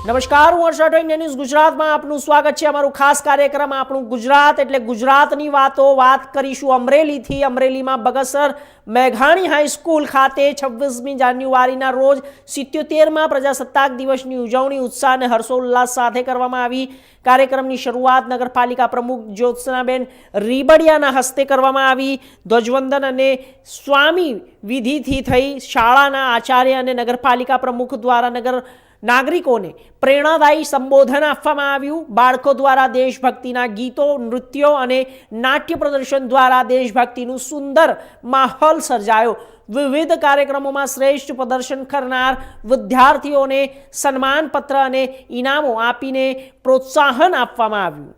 નમસ્કાર, હું Harshad India news ગુજરાતમાં આપનું સ્વાગત છે. અમારું ખાસ કાર્યક્રમ આપણું ગુજરાત એટલે ગુજરાતની વાતો વાત કરીશું અમરેલીથી. અમરેલીમાં બગસર મેઘાણી હાઈસ્કૂલ ખાતે છવ્વીસમી જાન્યુઆરીના રોજ સિત્યોતેરમાં પ્રજાસત્તાક દિવસની ઉજવણી, ઉત્સાહ અને હર્ષોલ્લાસ સાથે કરવામાં આવી. કાર્યક્રમની શરૂઆત નગરપાલિકા પ્રમુખ જ્યોત્સનાબેન રીબડિયાના હસ્તે કરવામાં આવી. ધ્વજવંદન અને સ્વામી વિધિથી થઈ શાળાના આચાર્ય અને નગરપાલિકા પ્રમુખ દ્વારા નગર નાગરિકોને પ્રેરણાદાયી સંબોધન આપવામાં આવ્યું. બાળકો દ્વારા દેશભક્તિના ગીતો, નૃત્યો અને નાટ્ય પ્રદર્શન દ્વારા દેશભક્તિનું સુંદર માહોલ સર્જાયો. વિવિધ કાર્યક્રમોમાં શ્રેષ્ઠ પ્રદર્શન કરનાર વિદ્યાર્થીઓને સન્માનપત્ર અને ઇનામો આપીને પ્રોત્સાહન આપવામાં આવ્યું.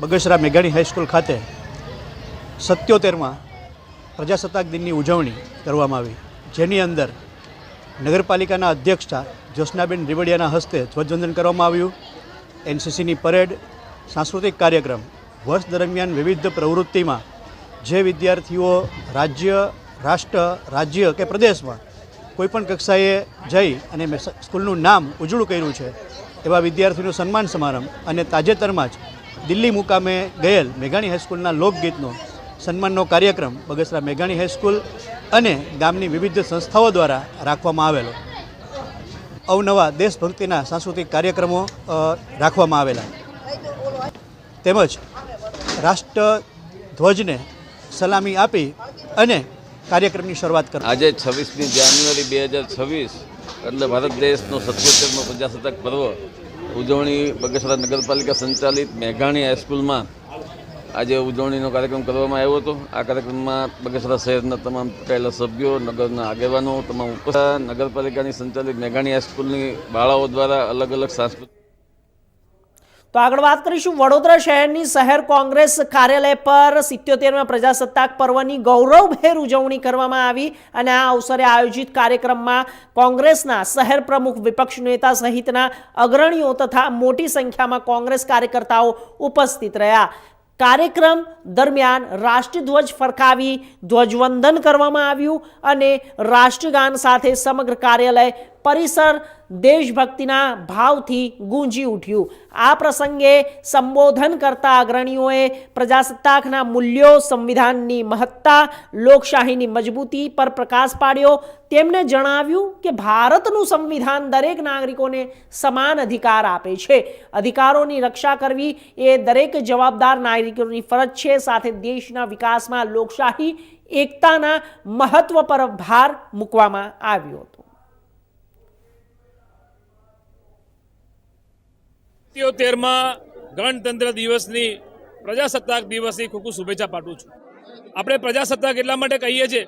બગસરા મેઘાણી હાઈસ્કૂલ ખાતે સત્યોતેરમાં પ્રજાસત્તાક દિનની ઉજવણી કરવામાં આવી. જેની અંદર નગરપાલિકાના અધ્યક્ષતા જ્યોત્સનાબેન રીબડિયાના હસ્તે ધ્વજવંદન કરવામાં આવ્યું. એનસીસીની પરેડ, સાંસ્કૃતિક કાર્યક્રમ, વર્ષ દરમિયાન વિવિધ પ્રવૃત્તિમાં જે વિદ્યાર્થીઓ રાજ્ય, રાષ્ટ્ર, રાજ્ય કે પ્રદેશમાં કોઈપણ કક્ષાએ જઈ અને સ્કૂલનું નામ ઉજળું કર્યું છે, એવા વિદ્યાર્થીઓનું સન્માન સમારંભ અને તાજેતરમાં જ દિલ્હી મુકામે ગયેલ મેઘાણી હાઈસ્કૂલના લોકગીતનો સન્માનનો કાર્યક્રમ બગસરા મેઘાણી હાઈસ્કૂલ અને ગામની વિવિધ સંસ્થાઓ દ્વારા રાખવામાં આવેલો. અવનવા દેશભક્તિના સાંસ્કૃતિક કાર્યક્રમો રાખવામાં આવેલા. તેમજ રાષ્ટ્ર ધ્વજને સલામી આપી અને કાર્યક્રમની શરૂઆત કરી. આજે છવ્વીસમી જાન્યુઆરી બે હજાર છવ્વીસ, એટલે ભારત દેશનો સત્યોતેરમો પ્રજાસત્તાક પર્વ ઉજવણી બગસરા નગરપાલિકા સંચાલિત મેઘાણી હાઈસ્કૂલમાં આજે ઉજવણીનો કાર્યક્રમ કરવામાં આવ્યો હતો. આ કાર્યક્રમમાં બગસરા શહેરના તમામ ચૂંટાયેલા સભ્યો, નગરના આગેવાનો, તમામ નગરપાલિકાની સંચાલિત મેઘાણી હાઈસ્કૂલની બાળાઓ દ્વારા અલગ અલગ સાંસ્કૃતિક તો આગળ વાત કરીશું વડોદરા શહેરની શહેર કોંગ્રેસ કાર્યાલય પર સિત્યોતેરમાં પ્રજાસત્તાક પર્વની ગૌરવભેર ઉજવણી કરવામાં આવી અને આ અવસરે આયોજિત કાર્યક્રમમાં કોંગ્રેસના શહેર પ્રમુખ વિપક્ષ નેતા સહિતના અગ્રણીઓ તથા મોટી સંખ્યામાં કોંગ્રેસ કાર્યકર્તાઓ ઉપસ્થિત રહ્યા. કાર્યક્રમ દરમિયાન રાષ્ટ્રધ્વજ ફરકાવી ધ્વજવંદન કરવામાં આવ્યું અને રાષ્ટ્રગાન સાથે સમગ્ર કાર્યાલય પરિસર દેશભક્તિના ભાવથી ગુંજી ઉઠ્યું. આ પ્રસંગે સંબોધન કરતા અગ્રણીઓએ પ્રજાસત્તાકના મૂલ્યો, સંવિધાનની મહત્તા, લોકશાહીની મજબૂતી પર પ્રકાશ પાડ્યો. તેમણે જણાવ્યું કે ભારતનું સંવિધાન દરેક નાગરિકોને સમાન અધિકાર આપે છે. અધિકારોની રક્ષા કરવી એ દરેક જવાબદાર નાગરિકોની ફરજ છે. સાથે દેશના વિકાસમાં લોકશાહી, એકતાના મહત્વ પર ભાર મૂકવામાં આવ્યો હતો સિત્યોતેરમાં ગણતંત્ર દિવસની પ્રજાસત્તાક દિવસની ખૂબ ખૂબ શુભેચ્છા પાઠવું છું. આપણે પ્રજાસત્તાક એટલા માટે કહીએ છીએ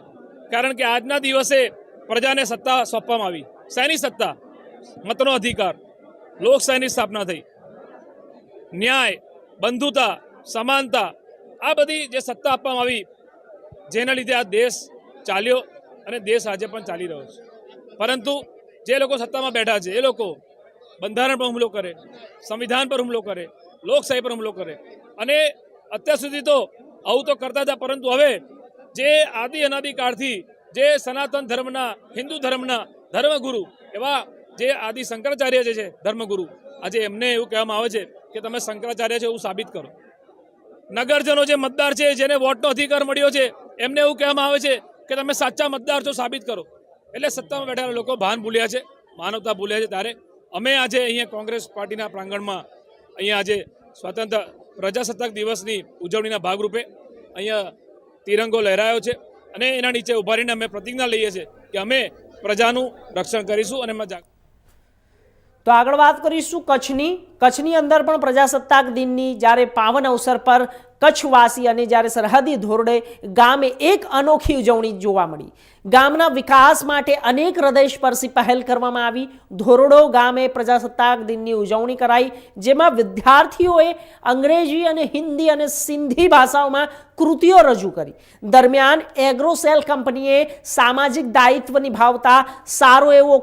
કારણ કે આજના દિવસે પ્રજાને સત્તા સોંપવામાં આવી. શેની સત્તા, મતનો અધિકાર લોકશાહીની સ્થાપના થઈ. ન્યાય, બંધુતા, સમાનતા, આ બધી જે સત્તા આપવામાં આવી, જેના લીધે આ દેશ ચાલ્યો અને દેશ આજે પણ ચાલી રહ્યો છે. પરંતુ જે લોકો સત્તામાં બેઠા છે, એ લોકો બંધારણ પર હુમલો કરે, સંવિધાન પર હુમલો કરે, લોકશાહી પર હુમલો કરે. અને અત્યાર સુધી તો આવું તો કરતા હતા, પરંતુ હવે જે આદિ અનાદિકાળથી જે સનાતન ધર્મના, હિન્દુ ધર્મના ધર્મગુરુ એવા જે આદિ શંકરાચાર્ય જે છે, ધર્મગુરુ, આજે એમને એવું કહેવામાં આવે છે કે તમે શંકરાચાર્ય છે એવું સાબિત કરો. નગરજનો જે મતદાર છે, જેને વોટનો અધિકાર મળ્યો છે, એમને એવું કહેવામાં આવે છે કે તમે સાચા મતદાર છો, સાબિત કરો. એટલે સત્તામાં બેઠેલા લોકો ભાન ભૂલ્યા છે, માનવતા ભૂલ્યા છે ત્યારે અમે આજે અહીંયા કોંગ્રેસ પાર્ટીના પ્રાંગણમાં અહીંયા આજે સ્વતંત્ર પ્રજાસત્તાક દિવસની ઉજવણીના ભાગરૂપે અહીંયા તિરંગો લહેરાયો છે અને એના નીચે ઊભા રહીને અમે પ્રતિજ્ઞા લઈએ છીએ કે અમે પ્રજાનું રક્ષણ કરીશું અને એમાં તો આગળ વાત કરીશું કચ્છની. કચ્છની અંદર પણ પ્રજાસત્તાક દિનની જ્યારે પાવન અવસર પર કચ્છવાસી અને જ્યારે સરહદી ધોરડે ગામે એક અનોખી ઉજવણી જોવા મળી. ગામના વિકાસ માટે અનેક હૃદયસ્પર્શી પહેલ કરવામાં આવી. ધોરડો ગામે પ્રજાસત્તાક દિનની ઉજવણી કરાઈ, જેમાં વિદ્યાર્થીઓએ અંગ્રેજી અને હિન્દી અને સિંધી ભાષાઓમાં કૃતિઓ રજૂ કરી. દરમિયાન એગ્રોસેલ કંપનીએ સામાજિક દાયિત્વ નિભાવતા સારો એવો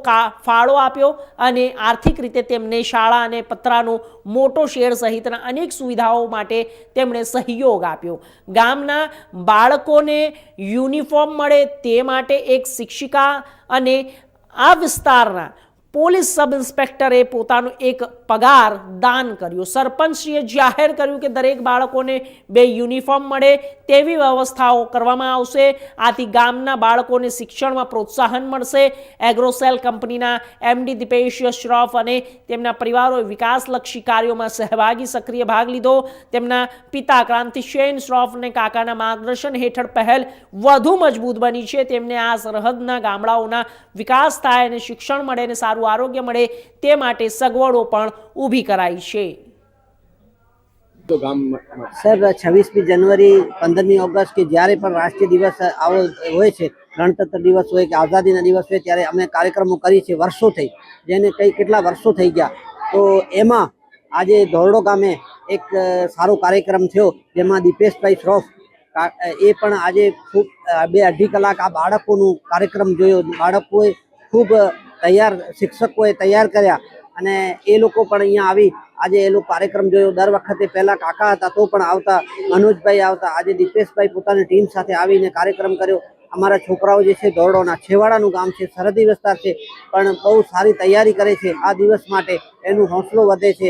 ફાળો આપ્યો અને આર્થિક રીતે તેમને શાળા અને પતરાનો મોટો શેડ સહિતના અનેક સુવિધાઓ માટે તેમણે સહયોગ આપ્યો. ગામના બાળકોને યુનિફોર્મ મળે તે માટે એક શિક્ષિકા અને આ વિસ્તારના પોલીસ સબ ઇન્સ્પેક્ટરે પોતાનો એક પગાર દાન કર્યો. સરપંચશ્રીએ જાહેર કર્યું કે દરેક બાળકોને બે યુનિફોર્મ મળે, તેવી વ્યવસ્થાઓ કરવામાં આવશે. આથી ગામના બાળકોને શિક્ષણમાં પ્રોત્સાહન મળશે. એગ્રોસેલ કંપનીના એમડી દીપેશ શ્રોફ અને તેમના પરિવારોએ વિકાસલક્ષી કાર્યોમાં સહભાગી સક્રિય ભાગ લીધો. તેમના પિતા ક્રાંતિશેન શ્રોફ અને કાકાના માર્ગદર્શન હેઠળ પહેલ વધુ મજબૂત બની છે. તેમને આ સરહદના ગામડાઓના વિકાસ થાય અને શિક્ષણ મળે અને સારું આરોગ્ય મળે તે માટે સગવડો પણ ઊભી કરાઈ છે. તો ગામ સર છવ્વીસમી જનવરી પંદરમી ઓગસ્ટ કે જ્યારે પણ રાષ્ટ્રીય દિવસ આવો હોય છે ગણતંત્ર દિવસ હોય કે આઝાદીના દિવસ હોય ત્યારે અમે કાર્યક્રમો કરીએ છીએ વર્ષો થઈ જેને કઈ કેટલા વર્ષો થઈ ગયા. તો એમાં આજે ધોરડો ગામે એક સારો કાર્યક્રમ થયો જેમાં દીપેશભાઈ શ્રોફ એ પણ આજે ખૂબ બે અઢી કલાક આ બાળકોનું કાર્યક્રમ જોયો. બાળકોએ ખૂબ તૈયાર શિક્ષકોએ તૈયાર કર્યા અને એ લોકો પણ અહીંયા આવી. આજે એ લોકો કાર્યક્રમ જોયો. દર વખતે પહેલાં કાકા હતા, તો પણ આવતા. મનોજભાઈ આવતા. આજે દીપેશભાઈ પોતાની ટીમ સાથે આવીને કાર્યક્રમ કર્યો. અમારા છોકરાઓ જે છે ધોરડોના છેવાડાનું ગામ છે, સરહદી વિસ્તાર છે, પણ બહુ સારી તૈયારી કરે છે આ દિવસ માટે. એનું હોંસલો વધે છે.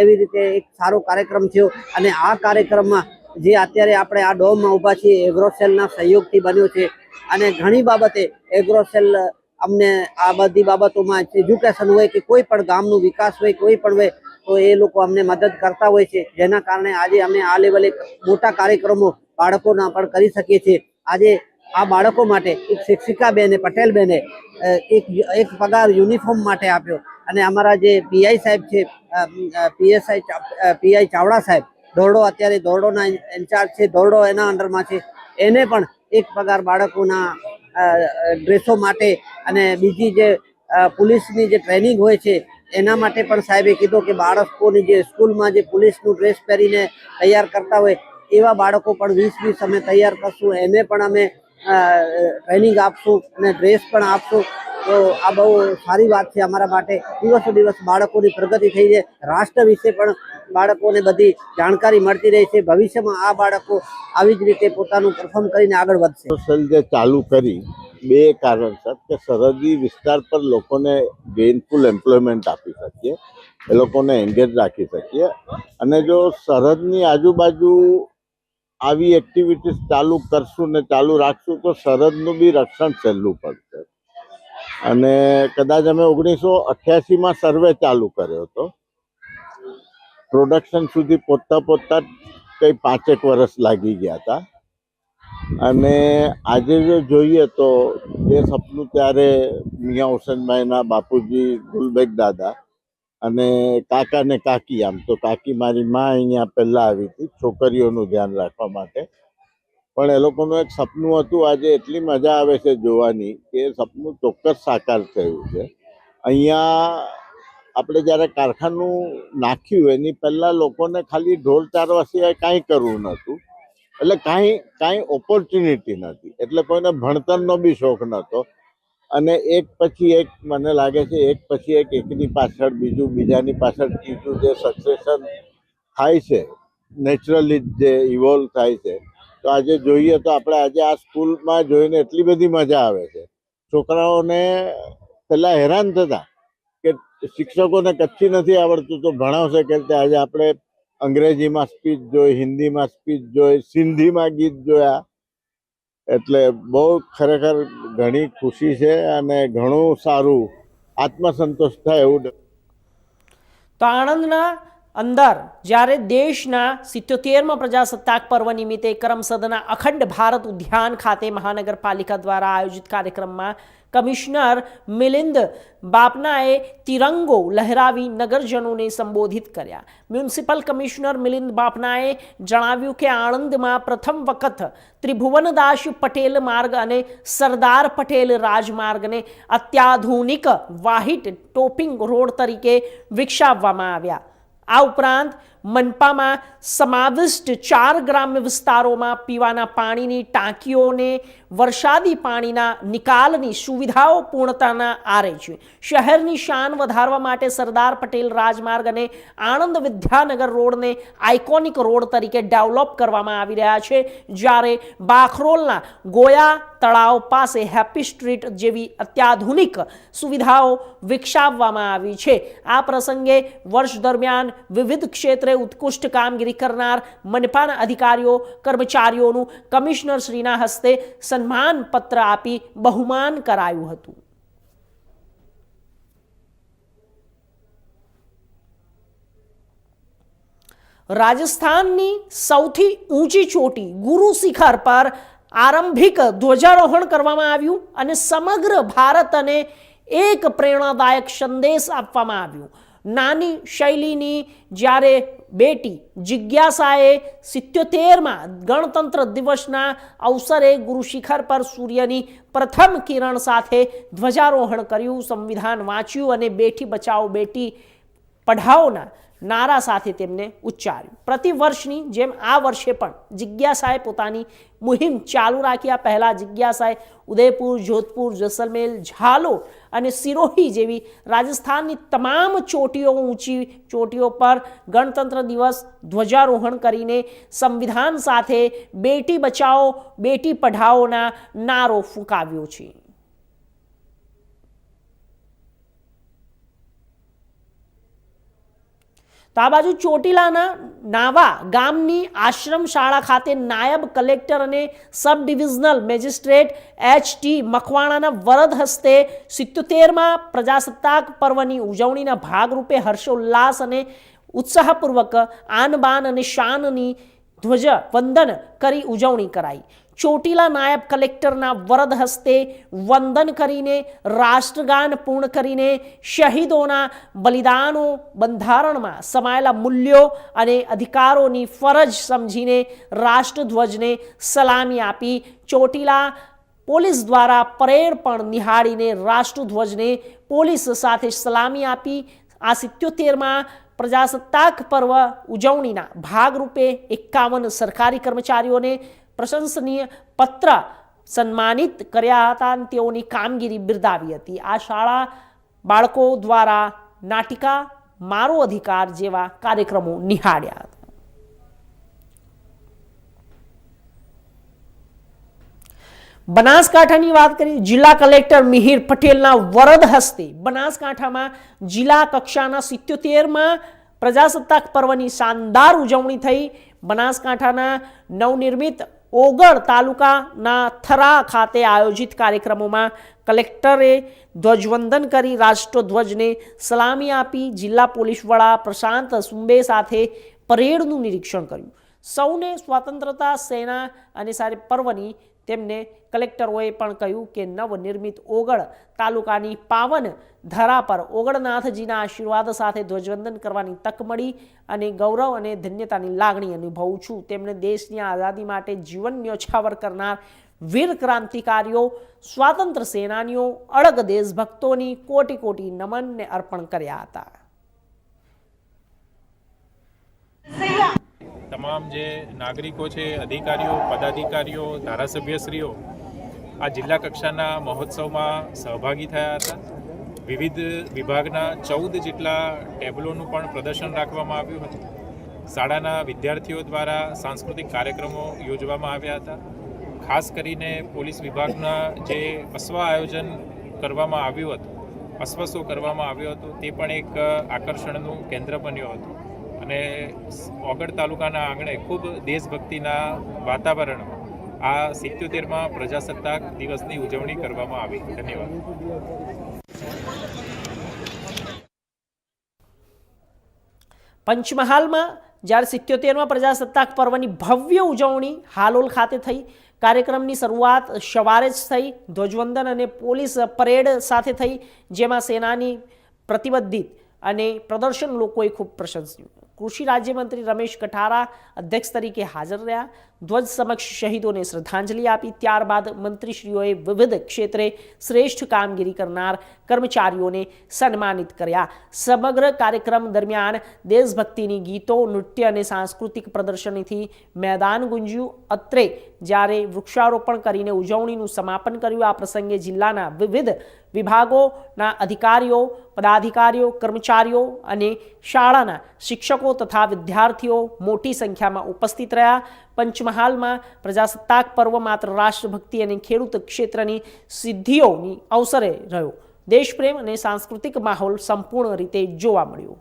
એવી રીતે એક સારો કાર્યક્રમ થયો અને આ કાર્યક્રમમાં જે અત્યારે આપણે આ ડોમમાં ઊભા છીએ, એગ્રોસેલના સહયોગથી બન્યો છે. અને ઘણી બાબતે એગ્રોસેલ અમને આ બધી બાબતોમાં એજ્યુકેશન હોય કે કોઈ પણ ગામનો વિકાસ હોય, કોઈ પણ હોય, તો એ લોકો અમને મદદ કરતા હોય છે. જેના કારણે આજે અમે આ લેવલે મોટા કાર્યક્રમો બાળકોના પણ કરી શકીએ છીએ. આજે આ બાળકો માટે એક શિક્ષિકા બેને પટેલ બેને એક એક પગાર યુનિફોર્મ માટે આપ્યો. અને અમારા જે પીઆઈ સાહેબ છે પીએસઆઈ પીઆઈ ચાવડા સાહેબ ધોરડો અત્યારે ધોરડોના ઇન્ચાર્જ છે ધોરડો એના અંડરમાં છે. એને પણ એક પગાર બાળકોના ડ્રેસો માટે અને બીજી જે પોલીસની જે ટ્રેનિંગ હોય છે, એના માટે પણ સાહેબે કીધું કે બાળકોની જે સ્કૂલમાં જે પોલીસનું ડ્રેસ પહેરીને તૈયાર કરતા હોય, એવા બાળકો પણ વીસ વીસ અમે તૈયાર કરશું. એને પણ અમે ટ્રેનિંગ આપશું અને ડ્રેસ પણ આપશું. તો આ બહુ સારી વાત છે અમારા માટે. દિવસો દિવસ બાળકોની પ્રગતિ થઈ છે. રાષ્ટ્ર વિશે પણ બાળકોને બધી જાણકારી મળતી રહી છે. ભવિષ્યમાં આ બાળકો આવી જ રીતે પોતાનું પરફોર્મ કરીને આગળ વધશે. સેલ જે ચાલુ કરી, બે કારણસર કે સરહદી વિસ્તાર પર લોકોને ગેઇનફુલ એમ્પ્લોયમેન્ટ આપી શકીએ, એ લોકોને એન્ગેજ રાખી શકીએ. અને જો સરહદની આજુબાજુ આવી એક્ટિવિટીઝ ચાલુ કરશું ને ચાલુ રાખશું, તો સરહદનું બી રક્ષણ સહેલું પડશે. અને કદાચ અમે ઓગણીસો અઠ્યાસીમાં સર્વે ચાલુ કર્યો હતો. પ્રોડક્શન સુધી પહોંચતા પહોંચતા કંઈ પાંચેક વર્ષ લાગી ગયા હતા. અને આજે જો જોઈએ તો જે સપનું ત્યારે મિયા હુસેનભાઈના બાપુજી ગુલબેગ દાદા અને કાકા ને કાકી આમ તો કાકી મારી માં અહીંયા પહેલાં આવી હતી છોકરીઓનું ધ્યાન રાખવા માટે. પણ એ લોકોનું એક સપનું હતું, આજે એટલી મજા આવે છે જોવાની કે સપનું ચોક્કસ સાકાર થયું છે. અહીંયા આપણે જ્યારે કારખાનું નાખ્યું એની પહેલાં લોકોને ખાલી ઢોલ ચારવા સિવાય કાંઈ કરવું નહોતું. એટલે કાંઈ કાંઈ ઓપોર્ચ્યુનિટી નથી એટલે કોઈને ભણતરનો બી શોખ નહોતો. અને એક પછી એક મને લાગે છે, એક પછી એક એકની પાછળ બીજું, બીજાની પાછળ ત્રીજું જે સક્સેશન થાય છે નેચરલી જે ઇવોલ્વ થાય છે, તો આજે જોઈએ તો આપણે આજે આ સ્કૂલમાં જોઈને એટલી બધી મજા આવે છે. છોકરાઓને પહેલાં હેરાન થતા. શિક્ષકોને કચ્છી નથી આવડતું તો ભણાવશે કે આજે આપણે અંગ્રેજીમાં સ્પીચ જોઈ, હિન્દીમાં સ્પીચ જોઈ, સિંધીમાં ગીત જોયા. એટલે બહુ ખરેખર ઘણી ખુશી છે અને ઘણું સારું. આત્મસંતોષ થાય એવું તો આણંદના અંદર જ્યારે દેશના સિત્યોતેરમાં પ્રજાસત્તાક પર્વ નિમિત્તે કરમસદના અખંડ ભારત ઉદ્યાન ખાતે મહાનગરપાલિકા દ્વારા આયોજિત કાર્યક્રમમાં કમિશનર મિલિંદ બાપનાએ તિરંગો લહેરાવી નગરજનોને સંબોધિત કર્યા. મ્યુનિસિપલ કમિશનર મિલિંદ બાપનાએ જણાવ્યું કે આણંદમાં પ્રથમ વખત ત્રિભુવનદાસ પટેલ માર્ગ અને સરદાર પટેલ રાજમાર્ગને અત્યાધુનિક વાહિટ ટોપિંગ રોડ તરીકે વિકસાવવામાં આવ્યા. આ ઉપરાંત મનપામાં સમાવિષ્ટ ચાર ગ્રામ્ય વિસ્તારોમાં પીવાના પાણીની ટાંકીઓને વરસાદી પાણીના નિકાલની સુવિધાઓ પૂર્ણતાના આરે છે. શહેરની શાન વધારવા માટે સરદાર પટેલ રાજમાર્ગ અને આણંદ વિદ્યાનગર રોડને આઇકોનિક રોડ તરીકે ડેવલપ કરવામાં આવી રહ્યા છે, જ્યારે બાખરોલના ગોયા તળાવ પાસે હેપી સ્ટ્રીટ જેવી અત્યાધુનિક સુવિધાઓ વિકસાવવામાં આવી છે. આ પ્રસંગે વર્ષ દરમિયાન વિવિધ ક્ષેત્રે ઉત્કૃષ્ટ કામગીરી કરનાર મનપાના અધિકારીઓ, કર્મચારીઓનું કમિશનર શ્રીના હસ્તે સન્માનપત્ર આપી બહુમાન કરાયું હતું. રાજસ્થાનની સૌથી ઊંચી ચોટી ગુરુ શિખર પર આરંભિક ધ્વજારોહણ કરવામાં આવ્યું અને સમગ્ર ભારતને એક પ્રેરણાદાયક સંદેશ આપવામાં આવ્યો. નાની શૈલીની જ્યારે બેટી જિજ્ઞાસાએ સિત્યોતેરમાં ગણતંત્ર દિવસના અવસરે ગુરુશિખર પર સૂર્યની પ્રથમ કિરણ સાથે ધ્વજારોહણ કર્યું, સંવિધાન વાંચ્યું અને બેટી બચાવો બેટી પઢાઓના નારા સાથે તેમને ઉચ્ચાર્યું. પ્રતિ વર્ષની જેમ આ વર્ષે પણ જિજ્ઞાસાએ પોતાની મુહિમ ચાલુ રાખી. આ પહેલાં જિજ્ઞાસાએ ઉદયપુર, જોધપુર જસલમેર ઝાલોર અને સિરોહી જેવી રાજસ્થાનની તમામ ચોટીઓ, ઊંચી ચોટીઓ પર ગણતંત્ર દિવસ ધ્વજારોહણ કરીને સંવિધાન સાથે બેટી બચાવો, બેટી પઢાઓના નારો ફૂંકાવ્યો છે. તો આ બાજુ ચોટીલાના નાવા ગામની આશ્રમ શાળા ખાતે નાયબ કલેક્ટર અને sub divisional magistrate H T મખવાણાના વરદ હસ્તે સિત્તોતેરમાં પ્રજાસત્તાક પર્વની ઉજવણીના ભાગરૂપે હર્ષોલ્લાસ અને ઉત્સાહપૂર્વક આનબાન અને શાનની ધ્વજ વંદન કરી ઉજવણી કરાઈ. ચોટીલા નાયબ કલેક્ટરના વરદ હસ્તે વંદન કરીને, રાષ્ટ્રગાન પૂર્ણ કરીને, શહીદોના બલિદાનો બંધારણમાં સમાયેલા મૂલ્યો અને અધિકારોની ફરજ સમજીને રાષ્ટ્રધ્વજને સલામી આપી ચોટીલા પોલીસ દ્વારા પરેડ પણ નિહાળીને રાષ્ટ્રધ્વજને પોલીસ સાથે સલામી આપી. આ સિત્યોતેરમાં પ્રજાસત્તાક પર્વ ઉજવણીના ભાગરૂપે એકાવન સરકારી કર્મચારીઓને પ્રશંસનીય પત્ર સન્માનિત કર્યા હતા અને તેઓની કામગીરી બિરદાવી હતી. આ શાળા બાળકો દ્વારા નાટિકા મારો અધિકાર જેવા કાર્યક્રમો નિહાળ્યા હતા. બનાસકાંઠાની વાત કરીએ, જિલ્લા કલેક્ટર મિહિર પટેલના વરદ હસ્તે બનાસકાંઠામાં જિલ્લા કક્ષાના સિત્યોતેરમાં પ્રજાસત્તાક પર્વની શાનદાર ઉજવણી થઈ. બનાસકાંઠાના નવનિર્મિત ઓગળ તાલુકાના થરા ખાતે આયોજિત કાર્યક્રમોમાં કલેક્ટરે ધ્વજવંદન કરી રાષ્ટ્રધ્વજને સલામી આપી જિલ્લા પોલીસ વડા પ્રશાંત સુંબે સાથે પરેડનું નિરીક્ષણ કર્યું. સૌને સ્વતંત્રતા સેના અને સારી પર્વની તેમને કલેક્ટરોએ પણ કહ્યું કે નવનિર્મિત ઓગળ તાલુકાની પાવન ધરા પર ઓગળનાથજીના આશીર્વાદ સાથે ધ્વજવંદન કરવાની તક મળી અને ગૌરવ અને ધન્યતાની લાગણી અનુભવું છું. તેમણે દેશની આઝાદી માટે જીવન ન્યોછાવર કરનાર વીર ક્રાંતિકારીઓ સ્વાતંત્ર્ય સેનાનીઓ અળગ દેશભક્તોની કોટી કોટી નમનને અર્પણ કર્યા હતા. તમામ જે નાગરિકો છે, અધિકારીઓ, પદાધિકારીઓ, ધારાસભ્યશ્રીઓ આ જિલ્લા કક્ષાના મહોત્સવમાં સહભાગી થયા હતા. વિવિધ વિભાગના ચૌદ જેટલા ટેબલોનું પણ પ્રદર્શન રાખવામાં આવ્યું હતું. શાળાના વિદ્યાર્થીઓ દ્વારા સાંસ્કૃતિક કાર્યક્રમો યોજવામાં આવ્યા હતા. ખાસ કરીને પોલીસ વિભાગના જે અશ્વ આયોજન કરવામાં આવ્યું હતું, અશ્વશો કરવામાં આવ્યો હતો, તે પણ એક આકર્ષણનું કેન્દ્ર બન્યો હતું. અને ઓગળ તાલુકાના આંગણે ખૂબ દેશભક્તિના વાતાવરણમાં આ સિત્યોતેરમાં પ્રજાસત્તાક દિવસની ઉજવણી કરવામાં આવી. ધન્યવાદ. પંચમહાલમાં જ્યારે સિત્યોતેરમાં પ્રજાસત્તાક પર્વની ભવ્ય ઉજવણી હાલોલ ખાતે થઈ, કાર્યક્રમની શરૂઆત સવારે જ થઈ, ધ્વજવંદન અને પોલીસ પરેડ સાથે થઈ, જેમાં સેનાની પ્રતિબદ્ધિત અને પ્રદર્શન લોકોએ ખૂબ પ્રશંસ્યું કૃષિ રાજ્યમંત્રી રમેશ કઠારા અધ્યક્ષ તરીકે હાજર રહ્યા. ધ્વજ સમક્ષ શહીદોને શ્રદ્ધાંજલિ આપી, ત્યારબાદ મંત્રીશ્રીઓએ વિવિધ ક્ષેત્રે શ્રેષ્ઠ કામગીરી કરનાર કર્મચારીઓને સન્માનિત કર્યા. સમગ્ર કાર્યક્રમ દરમિયાન દેશભક્તિની ગીતો, નૃત્ય અને સાંસ્કૃતિક પ્રદર્શનીથી મેદાન ગુંજ્યું. અત્રે જ્યારે વૃક્ષારોપણ કરીને ઉજવણીનું સમાપન કર્યું, આ પ્રસંગે જિલ્લાના વિવિધ વિભાગોના અધિકારીઓ, પદાધિકારીઓ, કર્મચારીઓ અને શાળાના શિક્ષકો તથા વિદ્યાર્થીઓ મોટી સંખ્યામાં ઉપસ્થિત રહ્યા. પંચમહાલમાં પ્રજાસત્તાક પર્વ માત્ર રાષ્ટ્રભક્તિ અને ખેડૂત ક્ષેત્રની સિદ્ધિઓની અવસરે રહ્યો. દેશપ્રેમ અને સાંસ્કૃતિક માહોલ સંપૂર્ણ રીતે જોવા મળ્યો.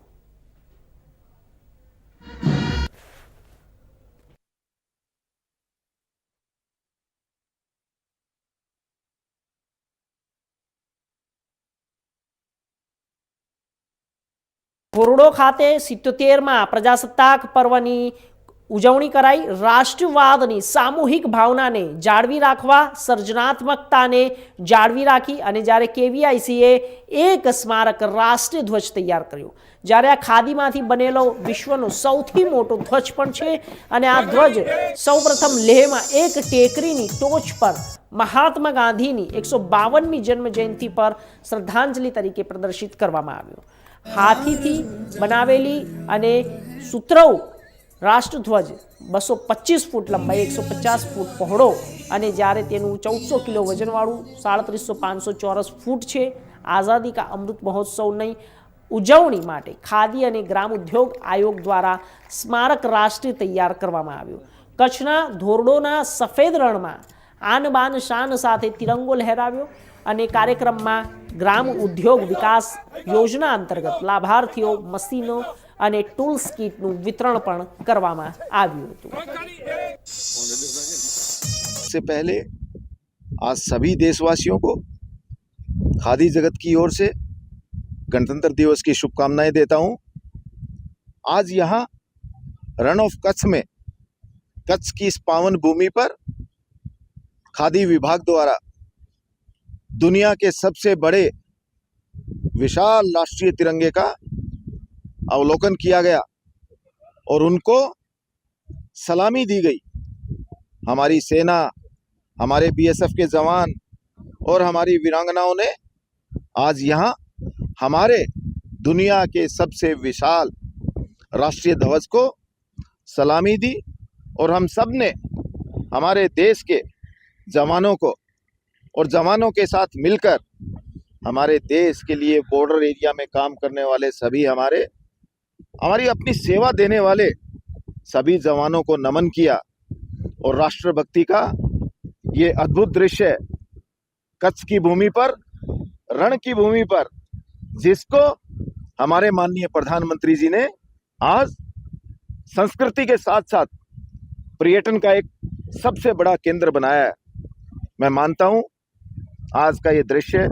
ધોરડો ખાતે સિત્તોતેરમાં પ્રજાસત્તાક પર્વની ઉજવણી કરાઈ રાષ્ટ્રવાદની સામૂહિક ભાવનાને જાળવી રાખવા, સર્જનાત્મકતાને જાળવી રાખી અને જ્યારે કેવીઆઈસીએ એક સ્મારક રાષ્ટ્રીય ધ્વજ તૈયાર કર્યો, જ્યારે આ ખાદીમાંથી બનેલો વિશ્વનો સૌથી મોટો ધ્વજ પણ છે અને આ ધ્વજ સૌપ્રથમ લેહમાં એક ટેકરીની ટોચ પર મહાત્મા ગાંધીની એકસો બાવનમી જન્મ જયંતિ પર શ્રદ્ધાંજલિ તરીકે પ્રદર્શિત કરવામાં આવ્યો. હાથીથી બનાવેલી અને સૂત્રવ રાષ્ટ્રધ્વજ બસો પચીસ ફૂટ લંબાઈ, એકસો પચાસ ફૂટ પહોળો અને જ્યારે તેનું ચૌદસો કિલો વજનવાળું સાડત્રીસો પાંચસો ચોરસ ફૂટ છે. આઝાદી કા અમૃત મહોત્સવની ઉજવણી માટે ખાદી અને ગ્રામ ઉદ્યોગ આયોગ દ્વારા સ્મારક રાષ્ટ્રીય તૈયાર કરવામાં આવ્યું. કચ્છના ધોરડોના સફેદ રણમાં આન બાન શાન સાથે તિરંગો લહેરાવ્યો અને કાર્યક્રમમાં ગ્રામ ઉદ્યોગ વિકાસ યોજના અંતર્ગત લાભાર્થીઓ મશીનો અને ટૂલ્સ કીટનું વિતરણ પણ કરવામાં આવ્યું હતું से पहले आज सभी देशवासियों को खादी जगत की ओर से गणतंत्र दिवस की शुभकामनाएं देता हूं आज यहाँ रण ऑफ कच्छ में कच्छ की इस पावन भूमि पर खादी विभाग द्वारा दुनिया के सबसे बड़े विशाल राष्ट्रीय तिरंगे का अवलोकन किया गया और उनको सलामी दी गई। हमारी सेना, हमारे बीएसएफ के जवान और हमारी वीरांगनाओं ने आज यहाँ हमारे दुनिया के सबसे विशाल राष्ट्रीय ध्वज को सलामी दी और हम सबने हमारे देश के जवानों को और जवानों के साथ मिलकर हमारे देश के लिए बॉर्डर एरिया में काम करने वाले सभी हमारे हमारी अपनी सेवा देने वाले सभी जवानों को नमन किया और राष्ट्रभक्ति का ये अद्भुत दृश्य कच्छ की भूमि पर, रण की भूमि पर, जिसको हमारे माननीय प्रधानमंत्री जी ने आज संस्कृति के साथ साथ पर्यटन का एक सबसे बड़ा केंद्र बनाया है। मैं मानता हूँ, आज का ये दृश्य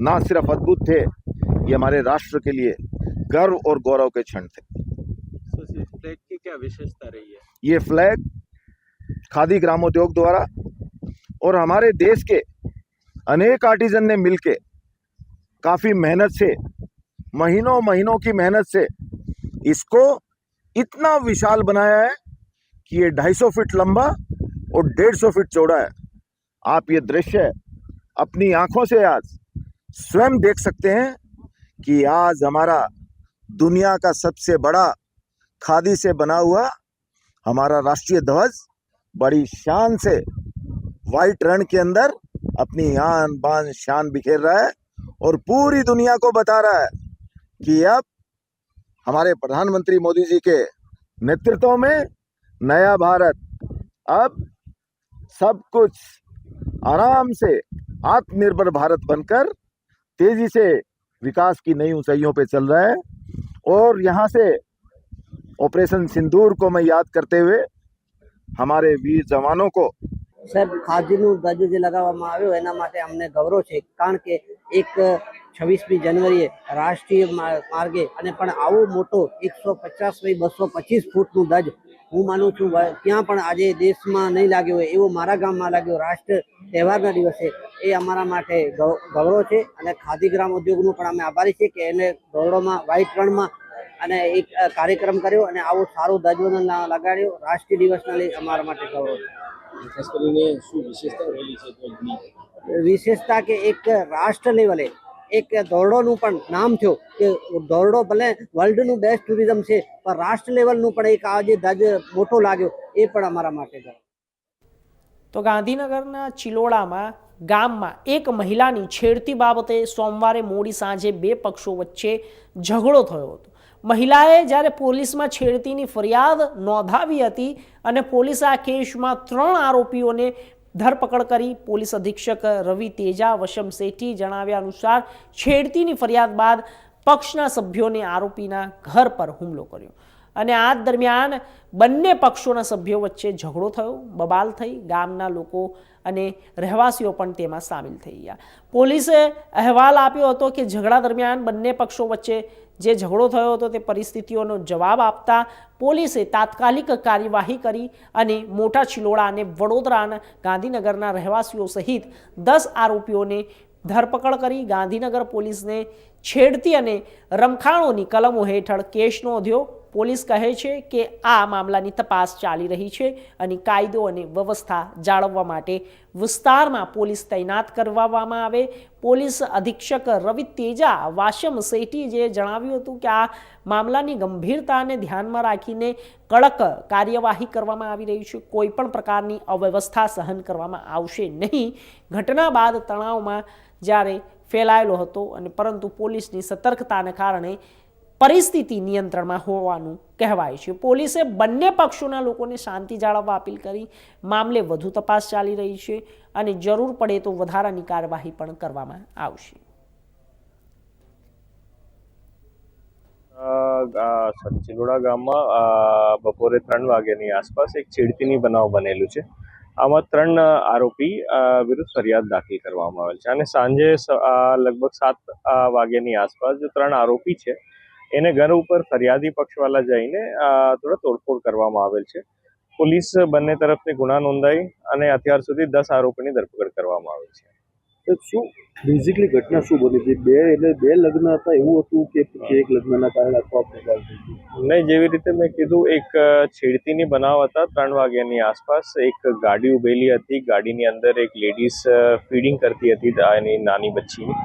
ना सिर्फ़ अद्भुत थे, ये हमारे राष्ट्र के लिए गर्व और गौरव के क्षण थे। फ्लैग की क्या विशेषता रही है? ये फ्लैग खादी ग्रामोद्योग द्वारा और हमारे देश के अनेक आर्टिजन ने मिलके काफ़ी मेहनत से महीनों महीनों की मेहनत से इसको इतना विशाल बनाया है कि ये 250 फीट लंबा और 150 फीट चौड़ा है। आप ये दृश्य अपनी आँखों से आज स्वयं देख सकते हैं कि आज हमारा दुनिया का सबसे बड़ा खादी से बना हुआ हमारा राष्ट्रीय ध्वज बड़ी शान से वाइट रण के अंदर अपनी आन बान शान बिखेर रहा है और पूरी दुनिया को बता रहा है कि अब हमारे प्रधानमंत्री मोदी जी के नेतृत्व में नया भारत। अब सब कुछ आराम से आत्मनिर्भर भारत बनकर तेज़ी से विकास की नई ऊंचाइयों पे चल रहा है। और यहाँ से ऑपरेशन सिंदूर को मैं याद करते हुए हमारे वीर जवानों को સાહેબ ખાદીનું ધ્વજ જે લગાવવામાં આવ્યો એના માટે અમને ગૌરવ છે કારણ કે એક છવ્વીસમી જાન્યુઆરીએ રાષ્ટ્રીય મા- માર્ગે અને પણ આવો મોટો એકસો પચાસ બાય બસો પચીસ ફૂટનું ધ્વજ હું માનું છું ત્યાં પણ આજે દેશમાં નહીં લાગ્યો હોય એવો મારા ગામમાં લાગ્યો રાષ્ટ્ર તહેવારના દિવસે એ અમારા માટે ગૌરવ છે અને ખાદી ગ્રામ ઉદ્યોગનું પણ અમે આભારી છીએ કે એને ગૌરવમાં વ્હાઇટ રણમાં અને એક કાર્યક્રમ કર્યો અને આવો સારો ધ્વજવંદન લા- લગાડ્યો. રાષ્ટ્રીય દિવસના લઈ અમારા માટે ગૌરવ વિશેષતા કે એક રાષ્ટ્ર લેવલે એક ધોરડોનું પણ નામ થયું કે ધોરડો ભલે વર્લ્ડનું બેસ્ટ ટુરિઝમ છે, પણ રાષ્ટ્ર લેવલનું પણ એક આજે મોટો લાગ્યો, એ પણ અમારા માટે ગૌરવ. તો ગાંધીનગરના ચિલોડામાં ગામમાં એક મહિલાની છેડતી બાબતે સોમવારે મોડી સાંજે બે પક્ષો વચ્ચે ઝઘડો થયો હતો. મહિલાએ જ્યારે પોલીસમાં છેડતીની ફરિયાદ નોંધાવી હતી અને પોલીસે આ કેસમાં ત્રણ આરોપીઓને ધરપકડ કરી પોલીસ અધિક્ષક રવિ તેજા, વશમ શેઠી જણાવ્યા અનુસાર છેડતીની ફરિયાદ બાદ પક્ષના સભ્યોને આરોપીના ઘર પર હુમલો કર્યો. અને આ દરમિયાન બંને પક્ષોના સભ્યો વચ્ચે ઝઘડો થયો, બબાલ થઈ, ગામના લોકો અને રહેવાસીઓ પણ તેમાં સામેલ થઈ ગયા. પોલીસે અહેવાલ આપ્યો હતો કે ઝઘડા દરમિયાન બંને પક્ષો વચ્ચે જે ઝઘડો થયો હતો તે પરિસ્થિતિઓનો જવાબ આપતા પોલીસે તાત્કાલિક કાર્યવાહી કરી અને મોટા ચિલોડા અને વડોદરાના ગાંધીનગરના રહેવાસીઓ સહિત દસ આરોપીઓને ધરપકડ કરી ગાંધીનગર પોલીસને છેડતી અને રમખાણોની કલમો હેઠળ કેસ નોંધ્યો. પોલીસ કહે છે કે આ મામલાની તપાસ ચાલી રહી છે અને કાયદો અને વ્યવસ્થા જાળવવા માટે વિસ્તારમાં પોલીસ તૈનાત કરવામાં આવે. પોલીસ અધિક્ષક રવિ તેજા વાશમ જે જણાવ્યું હતું કે આ મામલાની ગંભીરતાને ધ્યાનમાં રાખીને કડક કાર્યવાહી કરવામાં આવી રહી છે. કોઈ પણ પ્રકારની અવ્યવસ્થા સહન કરવામાં આવશે નહીં. ઘટના બાદ તણાવમાં જ્યારે ફેલાયેલો હતો અને પરંતુ પોલીસની સતર્કતાને કારણે પરિસ્થિતિ નિયંત્રણમાં હોવાનું કહેવાય છે. પોલીસે બંને પક્ષોના લોકોને શાંતિ જાળવવા અપીલ કરી. મામલે વધુ તપાસ ચાલી રહી છે અને જરૂર પડે તો વધારાની કાર્યવાહી પણ કરવામાં આવશે. સચિલોડા ગામમાં બપોરે ત્રણ વાગ્યાની આસપાસ એક છેડતીની બનાવ બનેલું છે. આમાં ત્રણ આરોપી વિરુદ્ધ ફરિયાદ દાખલ કરવામાં આવેલ છે. અને સાંજે લગભગ સાત વાગ્યાની આસપાસ જે ત્રણ આરોપી છે એને ઘર ઉપર ફરિયાદી પક્ષવાલા જઈને થોડા તોડફોડ કરવામાં આવેલ છે. પોલીસ બંને તરફથી ગુના નોંધાઈ અને અત્યાર સુધી દસ આરોપીની ધરપકડ કરવામાં આવી છે. શું બેઝિકલી ઘટના શું બની હતી? બે એટલે બે લગ્ન હતા, એવું હતું કે એક લગ્નના કારણે અથવા પ્રકાર નહીં, જેવી રીતે મેં કીધું, એક છેડતીની બનાવ હતા, ત્રણ વાગ્યાની આસપાસ. એક ગાડી ઉભેલી હતી, ગાડીની અંદર એક લેડીઝ ફીડિંગ કરતી હતી એની નાની બચ્ચીની.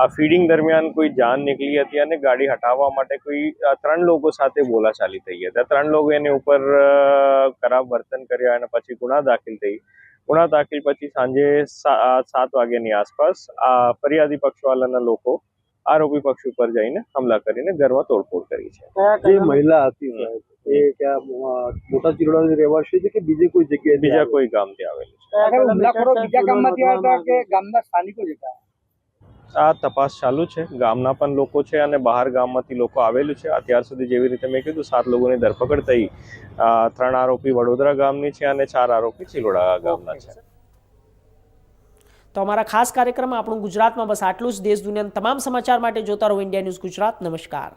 આ ફીડિંગ દરમિયાન કોઈ જાન નીકળી હતી અને ગાડી હટાવવા માટે કોઈ ત્રણ લોકો સાથે બોલાચાલી થઈ હતા. ત્રણ લોકો એની ઉપર ખરાબ વર્તન કર્યા અને પછી ગુના દાખલ થઈ. ગુના દાખલ પછી સાંજે સાત વાગ્યાની આસપાસ આ ફરિયાદી પક્ષવાલાના લોકો આરોપી પક્ષ ઉપર જઈને હુમલા કરીને ઘરમાં તોડફોડ કરી છે. જે મહિલા હતી એ ક્યાં મોટા ચિરોડાની રહેવાસી છે કે બીજે કોઈ જગ્યાએ બીજા કોઈ ગામથી આવેલું છે. બીજા ગામમાંથી આવ્યા હતા કે ગામના સ્થાનિકો જ હતા? આ તપાસ ચાલુ છે. ગામના પણ લોકો છે અને બહાર ગામમાંથી લોકો આવેલું છે. અત્યાર સુધી જેવી રીતે મેં કીધું, સાત લોકોની ધરપકડ થઈ. ત્રણ આરોપી વડોદરા ગામની છે અને ચાર આરોપી ચિલોડા ગામના છે. તો અમારા ખાસ કાર્યક્રમમાં આપણું ગુજરાતમાં બસ આટલું જ. દેશ દુનિયાના તમામ સમાચાર માટે જોતા રહો. India news Gujarat. નમસ્કાર.